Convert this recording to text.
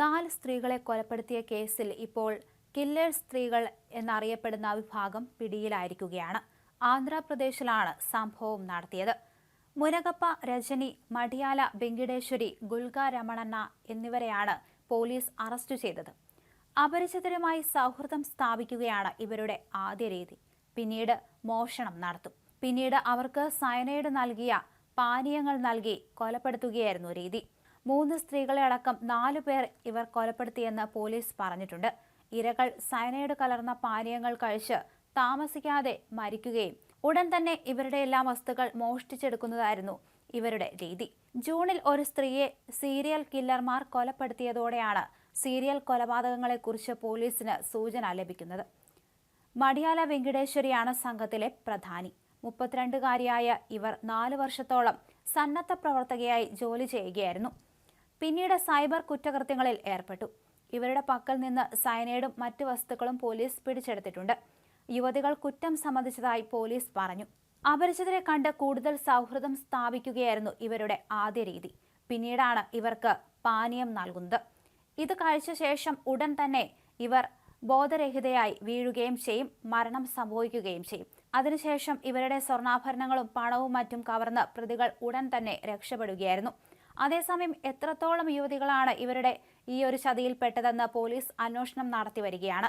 നാല് സ്ത്രീകളെ കൊലപ്പെടുത്തിയ കേസിൽ ഇപ്പോൾ കില്ലർ സ്ത്രീകൾ എന്നറിയപ്പെടുന്ന വിഭാഗം പിടിയിലായിരിക്കുകയാണ്. ആന്ധ്രാപ്രദേശിലാണ് സംഭവം നടത്തിയത്. മുനകപ്പ രജനി മടിയാല വെങ്കിടേശ്വരി ഗുൽഗ രമണണ്ണ എന്നിവരെയാണ് പോലീസ് അറസ്റ്റ് ചെയ്തത്. അപരിചിതരുമായി സൗഹൃദം സ്ഥാപിക്കുകയാണ് ഇവരുടെ ആദ്യ രീതി. പിന്നീട് മോഷണം നടത്തും. പിന്നീട് അവർക്ക് സയനൈഡ് നൽകിയ പാനീയങ്ങൾ നൽകി കൊലപ്പെടുത്തുകയായിരുന്നു രീതി. മൂന്ന് സ്ത്രീകളെ അടക്കം നാലു പേർ ഇവർ കൊലപ്പെടുത്തിയെന്ന് പോലീസ് പറഞ്ഞിട്ടുണ്ട്. ഇരകൾ സയനൈഡ് കലർന്ന പാനീയങ്ങൾ കഴിച്ച് താമസിക്കാതെ മരിക്കുകയും ഉടൻ തന്നെ ഇവരുടെ എല്ലാ വസ്തുക്കൾ മോഷ്ടിച്ചെടുക്കുന്നതായിരുന്നു ഇവരുടെ രീതി. ജൂണിൽ ഒരു സ്ത്രീയെ സീരിയൽ കില്ലർമാർ കൊലപ്പെടുത്തിയതോടെയാണ് സീരിയൽ കൊലപാതകങ്ങളെക്കുറിച്ച് പോലീസിന് സൂചന ലഭിക്കുന്നത്. മടിയാല വെങ്കിടേശ്വരിയാണ് സംഘത്തിലെ പ്രധാനി. മുപ്പത്തിരണ്ടുകാരിയായ ഇവർ നാല് വർഷത്തോളം സന്നദ്ധ പ്രവർത്തകയായി ജോലി ചെയ്യുകയായിരുന്നു. പിന്നീട് സൈബർ കുറ്റകൃത്യങ്ങളിൽ ഏർപ്പെട്ടു. ഇവരുടെ പക്കൽ നിന്ന് സയനൈഡും മറ്റു വസ്തുക്കളും പോലീസ് പിടിച്ചെടുത്തിട്ടുണ്ട്. യുവതികൾ കുറ്റം സമ്മതിച്ചതായി പോലീസ് പറഞ്ഞു. അപരിചിതരെ കണ്ട് കൂടുതൽ സൗഹൃദം സ്ഥാപിക്കുകയായിരുന്നു ഇവരുടെ ആദ്യ രീതി. പിന്നീടാണ് ഇവർക്ക് പാനീയം നൽകുന്നത്. ഇത് കഴിച്ച ശേഷം ഉടൻ തന്നെ ഇവർ ബോധരഹിതയായി വീഴുകയും ചെയ്യും മരണം സംഭവിക്കുകയും ചെയ്യും. അതിനുശേഷം ഇവരുടെ സ്വർണാഭരണങ്ങളും പണവും മറ്റും കവർന്ന് പ്രതികൾ ഉടൻ തന്നെ രക്ഷപ്പെടുകയായിരുന്നു. അതേസമയം എത്രത്തോളം യുവതികളാണ് ഇവരുടെ ഈ ഒരു ചതിയിൽപ്പെട്ടതെന്ന് പോലീസ് അന്വേഷണം നടത്തി വരികയാണ്.